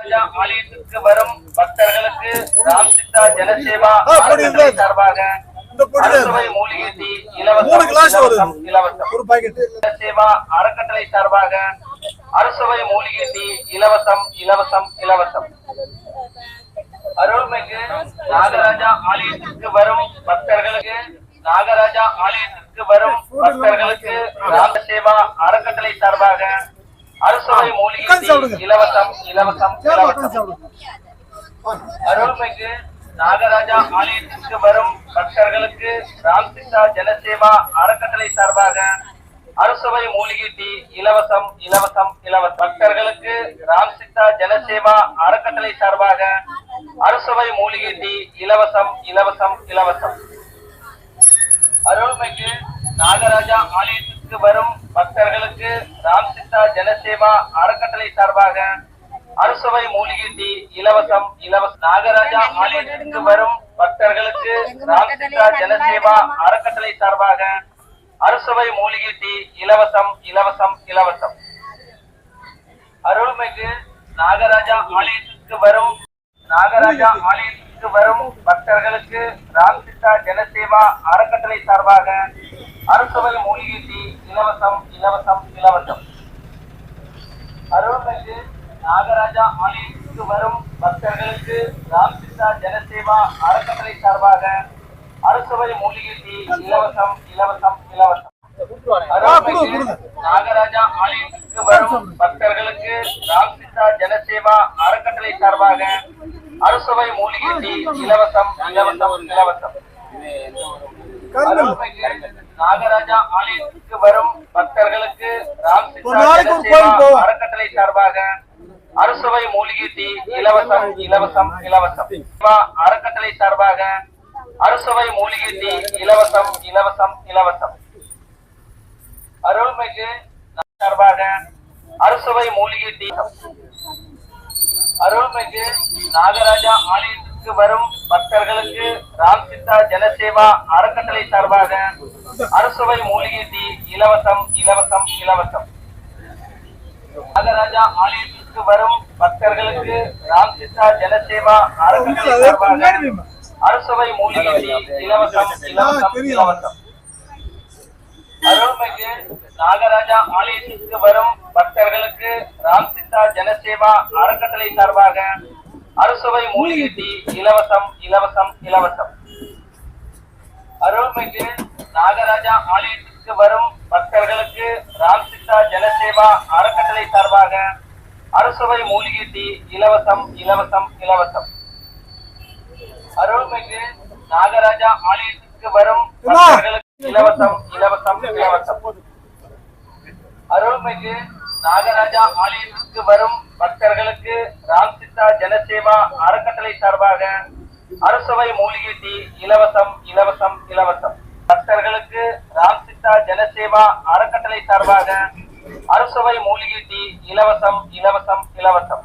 ஆலயத்திற்கு வரும் பக்தர்களுக்கு ராம் சித்தா ஜனசேவா சார்பாக அறக்கட்டளை சார்பாக அறுசுவை மூலிகை டீ இலவசம் இலவசம் இலவசம். அருள்மிகு நாகராஜா ஆலயத்திற்கு வரும் பக்தர்களுக்கு நாகராஜா ஆலயத்திற்கு வரும் பக்தர்களுக்கு ராமசேவா அறக்கட்டளை சார்பாக அறுசுவை மூலிகை. இலவசம் இலவசம் அருள்மிகு நாகராஜா ஆலயத்திற்கு வரும் பக்தர்களுக்கு ராம் சித்தா ஜனசேவா அறக்கட்டளை சார்பாக அறுசுவை மூலிகை டீ இலவசம் இலவசம் இலவசம். பக்தர்களுக்கு ராம் சித்தா ஜனசேவா அறக்கட்டளை சார்பாக அறுசுவை மூலிகை டீ இலவசம் இலவசம் இலவசம். அருள்மிகு நாகராஜா ஆலயத்திற்கு வரும் பக்தர்களுக்கு ராம் சித்தா ஜனசேவா அறக்கட்டளை சார்பாக அறுசுவை மூலிகை டீ இலவசம் இலவசம் நாகராஜா ஆலயத்திற்கு வரும் பக்தர்களுக்கு ராம் சித்தா ஜனசேவா அறக்கட்டளை சார்பாக அறுசுவை மூலிகை டீ இலவசம் இலவசம் இலவசம். அருள்மிகு நாகராஜா ஆலயத்திற்கு வரும் நாகராஜா ஆலயத்திற்கு வரும் பக்தர்களுக்கு ராம் சித்தா ஜனசேவா அறக்கட்டளை சார்பாக அறுசுவை மூலிகை டீ இலவசம் இலவசம் இலவசம். அருள்மிகு நாகராஜா ஆலயத்திற்கு வரும் பக்தர்களுக்கு ராம் சித்தா ஜனசேவா அறக்கட்டளை சார்பாக அறுசுவை மூலிகை இலவசம் இலவசம் இலவசம். நாகராஜா ஆலயத்திற்கு வரும் பக்தர்களுக்கு ராம் சித்தா ஜனசேவா அறக்கட்டளை சார்பாக அறுசுவை மூலிகை இலவசம் இலவசம் இலவசம். நாகராஜா ஆலயத்திற்கு வரும் பக்தர்களுக்கு. அறக்கட்டளை சார்பாக அறுசுவை மூலிகை டீ இலவசம் இலவசம் இலவசம் அறக்கட்டளை சார்பாக அறுசுவை மூலிகை டீ இலவசம் இலவசம் இலவசம் அருள்மிகு சார்பாக அறுசுவை மூலிகை டீ அருள்மிகு நாகராஜா ஆலயத்திற்கு வரும் பக்தர்களுக்கு ராம் சித்தா ஜனசேவா அறக்கட்டளை சார்பாக அறுசுவை மூலிகை டீ இலவசம் இலவசம் இலவசம். நாகராஜா ஆலயத்திற்கு வரும் பக்தர்களுக்கு ராம் சித்தா ஜனசேவா அறுசுவை மூலிகை டீ இலவசம் இலவசம் இலவசம். அருள்மிகு நாகராஜா ஆலயத்திற்கு வரும் பக்தர்களுக்கு ராம் சித்தா ஜனசேவா அறக்கட்டளை சார்பாக அறுசுவை மூலிகை டீ இலவசம் இலவசம் இலவசம். அருள்மிகு நாகராஜா ஆலயத்திற்கு வரும் பக்தர்களுக்கு ராம் சித்தா ஜனசேவா அறக்கட்டளை சார்பாக அறுசுவை மூலிகை டீ இலவசம் இலவசம் இலவசம். அருள்மிகு நாகராஜா ஆலயத்திற்கு வரும் பக்தர்களுக்கு இலவசம் இலவசம் இலவசம். அருள்மிகு நாகராஜா ஆலயத்திற்கு வரும் பக்தர்களுக்கு ராம் சித்தா ஜனசேவா அறக்கட்டளை சார்பாக அரசவை மூலிகை டீ இலவசம் இலவசம் இலவசம். பக்தர்களுக்கு ராம்சித்தா ஜனசேவா அறக்கட்டளை சார்பாக அறுசுவை மூலிகை டீ இலவசம் இலவசம் இலவசம்.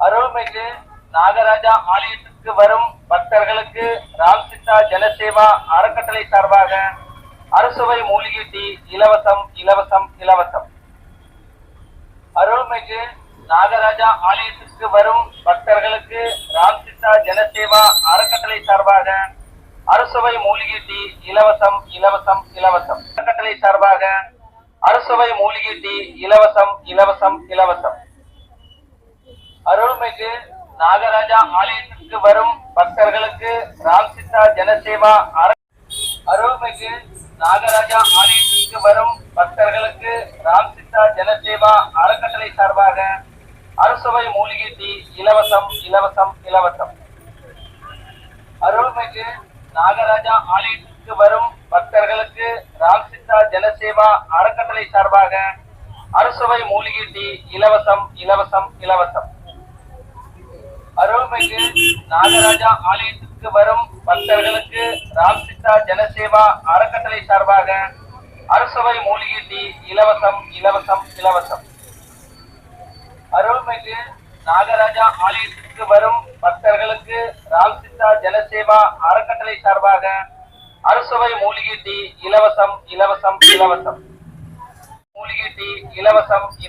அருள்மிகு நாகராஜா ஆலயத்திற்கு வரும் பக்தர்களுக்கு ராம்சித்தா ஜனசேவா அறக்கட்டளை சார்பாக அறுசுவை மூலிகை டீ இலவசம் இலவசம் இலவசம். அருள்மிகு நாகராஜா ஆலயத்திற்கு வரும் பக்தர்களுக்கு ராம்சித்தா ஜனசேவா அறக்கட்டளை சார்பாக அரசவை மூலிகை டீ இலவசம் இலவசம் இலவசம். அறக்கட்டளை சார்பாக அரசவை மூலிகை டீ இலவசம் இலவசம் இலவசம். அருள்மிகு நாகராஜா ஆலயத்திற்கு வரும் பக்தர்களுக்கு ராம் சித்தா ஜனசேவா அருள்மிகு நாகராஜா ஆலயத்திற்கு வரும் பக்தர்களுக்கு ராம் சித்தா ஜனசேவா அறக்கட்டளை சார்பாக அறுசுவை மூலிகை டீ இலவசம் இலவசம் இலவசம். அருள்மிகு நாகராஜா ஆலயத்திற்கு வரும் பக்தர்களுக்கு ராம் சித்தா ஜனசேவா அறக்கட்டளை சார்பாக அறுசுவை மூலிகை டீ இலவசம் இலவசம் இலவசம். அருள்மிகு நாகராஜா ஆலயத்திற்கு வரும் பக்தர்களுக்கு ராம் சித்தா ஜனசேவா அறக்கட்டளை சார்பாக அரசவை மூலிகை டீ இலவசம் இலவசம் இலவசம். அருள்மிகு நாகராஜா ஆலயத்திற்கு வரும் பக்தர்களுக்கு ராம் சித்தா ஜனசேவா அறக்கட்டளை சார்பாக அறுசுவை மூலிகை டீ இலவசம் இலவசம் இலவசம். மூலிகை டீ இலவசம் இல